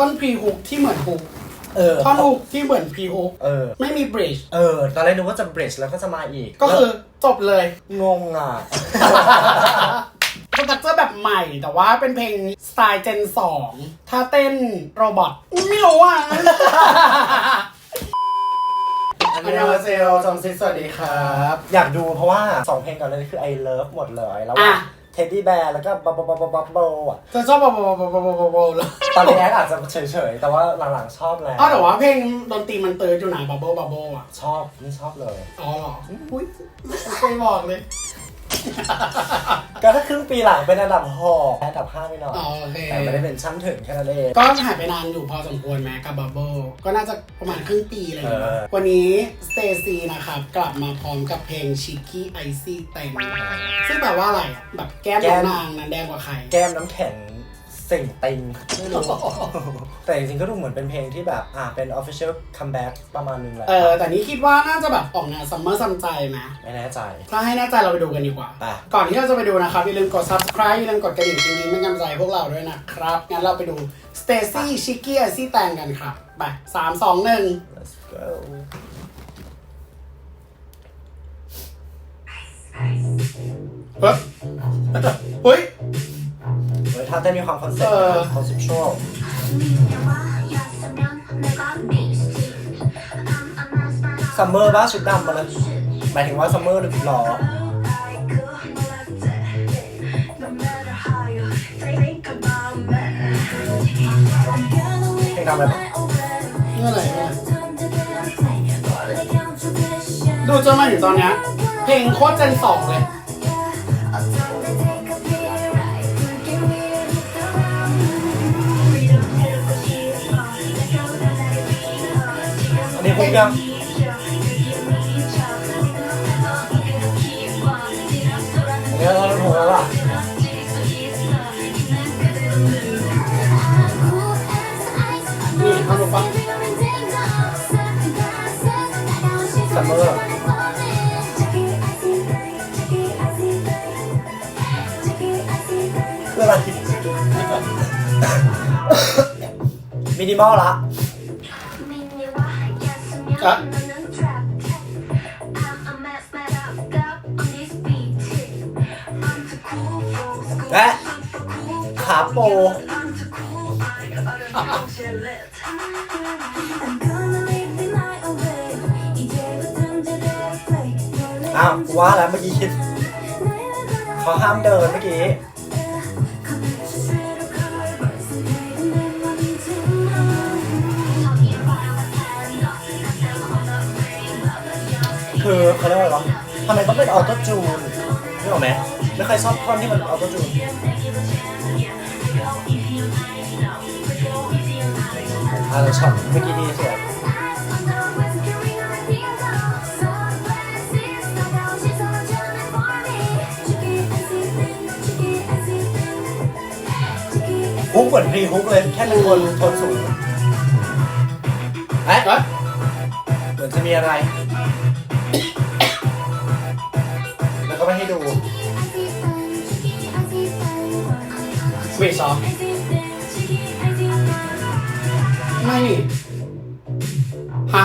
ต้นพรีฮุกที่เหมือนฮุกเออท่อนฮุกที่เหมือนพรีฮุกเออ ไม่มีบริดจ์เออ ตอนแรกนึกว่าจะเบรชแล้วก็จะมาอีกก็คือจบเลยงงอะ สตรัคเจอร์แบบใหม่แต่ว่าเป็นเพลงสไตล์เจน 2 ถ้าเต้นโรบอทไม่รู้อะ อันนี้เซลจองซิสวัสดีครับ อยากดูเพราะว่าสองเพลงก่อนเลยคือ I Love หมดเลย แล้วอะเท็ ดดี้แบร์แล้วก็บับบับบับบับบับโบอะเธอชอบบบบบบบบบเลยตอนแรกอาจจะเฉยๆ แต่ว่าหลังๆชอบแล้วอ๋อแต่ว่าเพลงดนตรีมันเติร์ดอยู่นะบับเบิลบับเบิลอะ ชอบนี่ชอบเลย อ๋อเหรออุ้ยไม่บอกเลย ก็ถ้าครึ่งปีหลังเป็นอันดับหกอันดับห้าไม่หน่อยอ๋อโอเค แต่ไม่ได้เป็นชั้นถึงแค่นั้นเอง ก็หายไปนานอยู่พอสมควรแม้กับบับเบิลก็น่าจะประมาณครึ่งปีอะไรอย่างเงี้เอยอวันนี้สเตซีนะครับกลับมาพร้อมกับเพลงชิคกี้ไอซี่เต็งซึ่งแปลว่าอะไรอะแบบแก้มน้องนางนั้นแดงกว่าใคร แก้มน้ำแข็ง สิ่งติงไม่รู้ แต่จริงๆก็ดูเหมือนเป็นเพลงที่แบบอ่าเป็น official comeback ประมาณนึงแหละเออแต่นี้คิดว่าน่าจะแบบออกแนวซัมเมอร์ซัมใจนะไม่แน่ใจ ถ้าให้แน่ใจเราไปดูกันดีกว่าไปก่อนที่เราจะไปดูนะครับ อย่าลืมกด subscribe อย่าลืมกดกระดิ่งจริงๆเป็นกำลังใจพวกเราด้วยนะครับ งั้นเราไปดู Stacy Chicky i c y แตงกันครับ ไปสามสองหนึ่ง let's go เฮ้ยเฮ้ย เฮ้ยถ้าเต้นมีความคอนเซ็ปต์เออคอนเซ็ปชวลซัมเมอร์บ้าชุดดำมาเลยหมายถึงว่าซัมเมอร์หรือหรอเพลงดำอะไรปะนี่อะไรเนี่ยดูจนมาถึงตอนเนี้ยเพลงโคตรเจนสองเลย ครับเดี๋ยวเราหมดแล้วล่ะนี่ทำลงไปซัมเมอร์คืออะไมินิมอลละ อะและขาโปอ้าวว่าแล้วเมื่อกี้คิดเขาห้ามเดินเมื่อกี้ คือเขาเรียกว่าอะไรวะทำไมต้องเป็นออโต้จูนนึกออกไหมไม่เคยชอบท่อนที่มันออโต้จูนอะเราช็อตเมื่อกี้ดีสวยฮุกเหมือนพรีฮุกเลย แค่เป็นคนโทนสูงเอ๊ะเอ้ยเหมือนจะมีอะไร เวสองไม่นี่ฮะ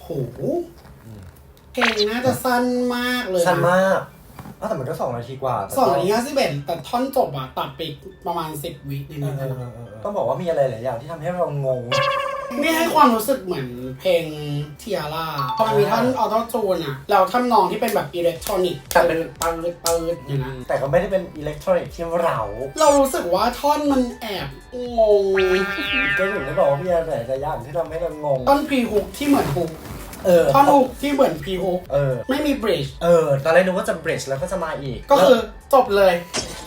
โหเพลงน่าจะสั้นมากเลย สั้นมาก อ้าวแต่มันก็สองนาทีกว่าแต่สองนาทีห้าสิบเอ็ดแต่ท่อนจบอะตัดไปประมาณสิบวินิดเอนึองเออเออเออต้องบอกว่ามีอะไรหลายอย่างที่ทำให้เรางง นี่ให้ความรู้สึกเหมือนเพลงเทียร่าพอมันมีท่อนออโต้จูนอะแล้วท่อนนองที่เป็นแบบอิเล็กทรอนิกส์แต่เป็นปืดปืดอย่างนั้นแต่ก็ไม่ได้เป็นอิเล็กทรอนิกส์ที่เรา เรารู้สึกว่าท่อนมันแอบงงก็ถึงได้บอกว่ามีอะไรหลายอย่างที่ทำให้เรางงท่อนพรีฮุกที่เหมือนฮุก เออ ท่อนฮุกที่เหมือนพรีฮุกเออ ไม่มีบริดจ์เออ ตอนแรกนึกว่าจะเบรชแล้วก็จะมาอีกก็คือจบเลย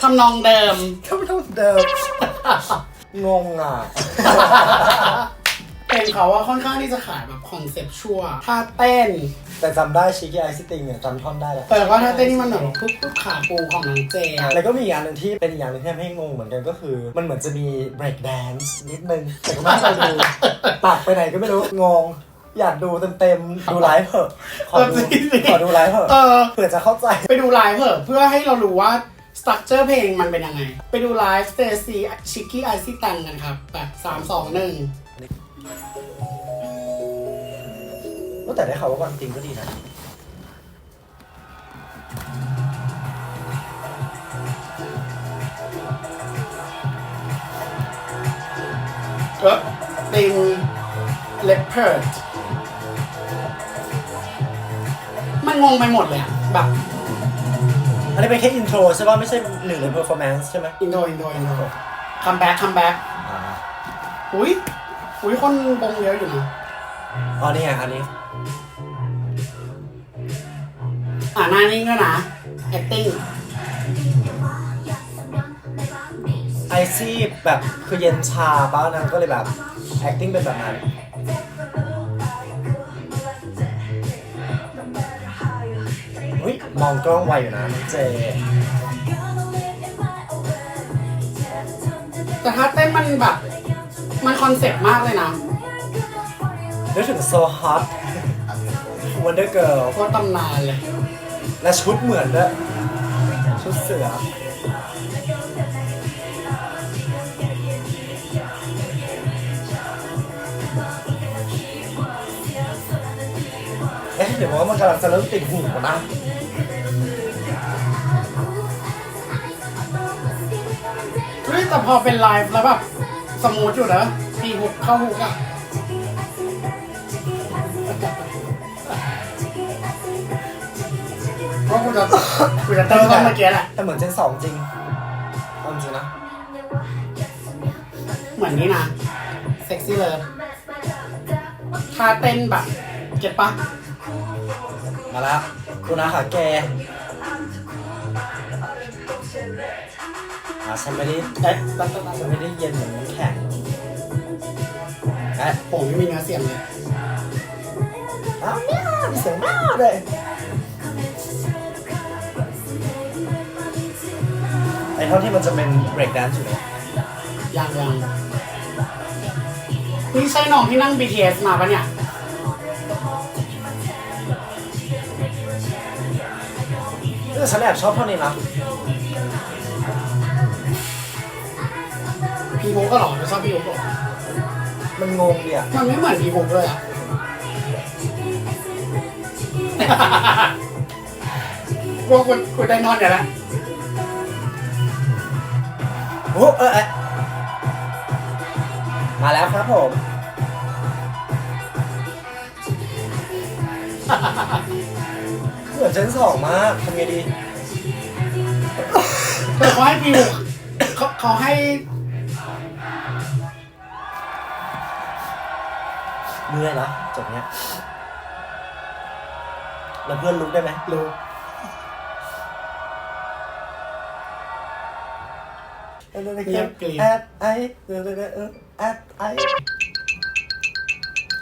ทำนองเดิมก็ไม่ต้องเดิม งงอะ เพลงเขาว่าค่อนข้างที่จะขายแบบคอนเซปชวลถ้าเต้น แต่จำได้ชิคกี้ไอซิติงเนี่ยจำท่อนได้แล้วแต่ว่าถ้าเต้นนี่มันแบบปุ๊บปุ๊บขาปูของน้องเจอะแล้วก็มีอีกอย่างหนึ่งที่เป็นอีกอย่างหนึ่งที่ทำให้งงเหมือนกันก็คือ มันเหมือนจะมี break dance นิดนึง แต่ก็ไม่ได้ดูตัดไปไหนก็ไม่รู้ งง อยากดูเต็มๆ ดูไลฟ์เถอะ ขอดูเออจริงๆ ขอดูไลฟ์เถอะเออ เผื่อจะเข้าใจ ไปดูไลฟ์เถอะเพื่อให้เรารู้ว่าสตั๊กเจอร์เพลงมันเป็นยังไง ไปดูไลฟ์สเตซี่ชิคกี้ไอซี่ตันกันครับแบบสามสองหนึ่งก็แต่ได้ข่าวว่าวันจริงก็ดีนะก็ติงเลปเพิร์ด งงไปหมดเลยอะแบบอันนี้เป็นแค่อินโทรใช่ป่ะไม่ใช่หนึ่งใน performance ใช่ไหมอินโทรอินโทรอินโทรคัมแบ็กคัมแบ็กอ่าอุ้ยอุ้ยคนบงเยอะอยู่นะอ๋อนี่ไงอันนี้อ่าหน้านิ่งด้วยนะ acting ไอซี่แบบคือเย็นชาป้านางก็เลยแบบ acting เป็นแบบนั้น มองกล้องไวอยู่นะน้องเจ แต่ถ้าเต้นมันแบบ มันคอนเซ็ปต์มากเลยนะนึกถึง so hot Wonder Girl โคตรตำนานเลย และชุดเหมือนด้วยชุดเสือ เอ๊ะเดี๋ยวว่ามันกำลังจะเริ่มติดหูนะ แต่พอเป็นไลฟ์แล้วแบบสมูทอยู่นะปีหุกเข้าหุกอะเพราะกูจะกูจะเติมเมื่อกี้แหละแต่เหมือนเจนสองจริงเอาจริงนะ เหมือนนี้นะเซ็กซี่เลิฟท่าเต้นแบบเก็ตปะมาแล้วกูนะค่ะแก อะฉันไม่ได้เอ๊ะตัดตัดตัดฉันไม่ได้เย็นเหมือนน้ำแข็งเอ๊ะผมไม่มีเนื้อเสียงเลยอ้าวเนี่ยมีเสียงมากเลยไอ้เท่าที่มันจะเป็น break dance อยู่เลยยังยังนี่ใช่น้องที่นั่ง BTS มาปะเนี่ย แต่ฉันแอบชอบเท่านี้นะ พีโฮก็หรอไม่ชอบพีโฮก็หรอมันงงดีอะมันไม่เหมือนพีโฮเลยอะพวกคุณคุณได้นอนเดี๋ยวละโอ้เออเอะมาแล้วครับผม เหมือนเจนสองมากทำไงดีแต่เขาให้พีโฮเขาเขาให้ เมื่อยนะจบเนี้ยแล้วเพื่อนลุกได้ไหมรู้เงียบกริบแอดไอเออเออเออแอดไอ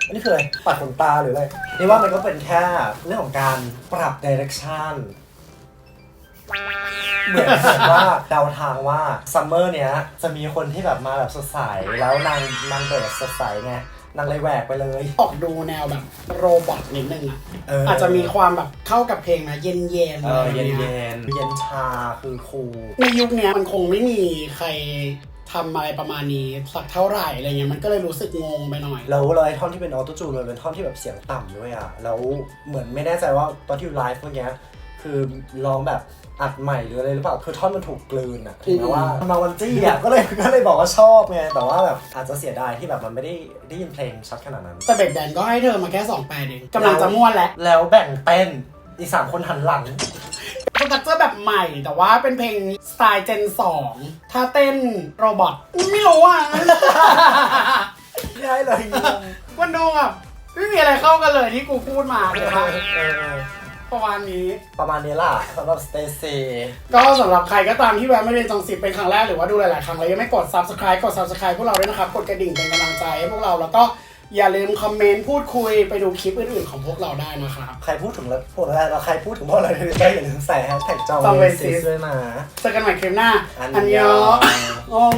อันนี้คืออะไรปัดขนตาหรืออะไรนี่ว่ามันก็เป็นแค่เรื่องของการปรับดิเรกชันเหมือนเหมือนว่าเดาทางว่าซัมเมอร์เนี้ยจะมีคนที่แบบมาแบบสดใสแล้วนางนางเปิดสดใสไง นางเลยแหวกไปเลย ออกดูแนวแบบโรบอทนิดนึงอะเอออ อาจจะมีความแบบเข้ากับเพลงนะเย็นเย็นเออเย็นเย็นเย็นชาคือคูลในยุคเนี้ยมันคงไม่มีใครทำอะไรประมาณนี้สักเท่าไหร่อะไรเงี้ยมันก็เลยรู้สึกงงไปหน่อย แล้วเลยท่อนที่เป็นออโต้จูนมันเป็นท่อนที่แบบเสียงต่ำด้วยอะ แล้วเหมือนไม่แน่ใจว่าตอนที่ไลฟ์เมื่อกี้ คือร้องแบบอัดใหม่หรืออะไรหรือเปล่า คือท่อนมันถูกกลืนอะถึงแม้ว่ามันมาวันจี้อะก็เลยก็เลยบอกว่าชอบไง แต่ว่าแบบอาจจะเสียดายที่แบบมันไม่ได้ได้ยินเพลงชัดขนาดนั้น แต่เบรกแดนก็ให้เธอมาแค่สองแปดเองกำลังจะม้วนแล้ว แล้วแบ่งเต้นอีกสามคนหันหลังสตั๊กเจอร์แบบใหม่แต่ว่าเป็นเพลงสไตล์เจนสองถ้าเต้นโรบอทไม่รู้อะไม่ได้เลยงงมันดูแบบไม่มีอะไรเข้ากันเลยที่กูพูดมาเอเลยอค่ะเออ ประมาณนี้ ประมาณนี้ล่ะสำหรับสเตซีก็สำหรับใครก็ตามที่แวะไม่เรียนจองสิบเป็นครั้งแรกหรือว่าดูหลาย ๆ ครั้งแล้วยังไม่กด subscribe กด subscribe พวกเราด้วยนะครับ กดกระดิ่งเป็นกำลังใจให้พวกเราแล้วก็อย่าลืมคอมเมนต์พูดคุยไปดูคลิปอื่น ๆ ของพวกเราได้นะครับ ใครพูดถึงแล้วพวกอะไรเราใครพูดถึงพวกเราในทวิตเตอร์อย่าลืมใส่แฮชแท็กจองจองเวเวซิซิสสด้วยนะ เจอกันใหม่คลิปหน้าอันอันยยออง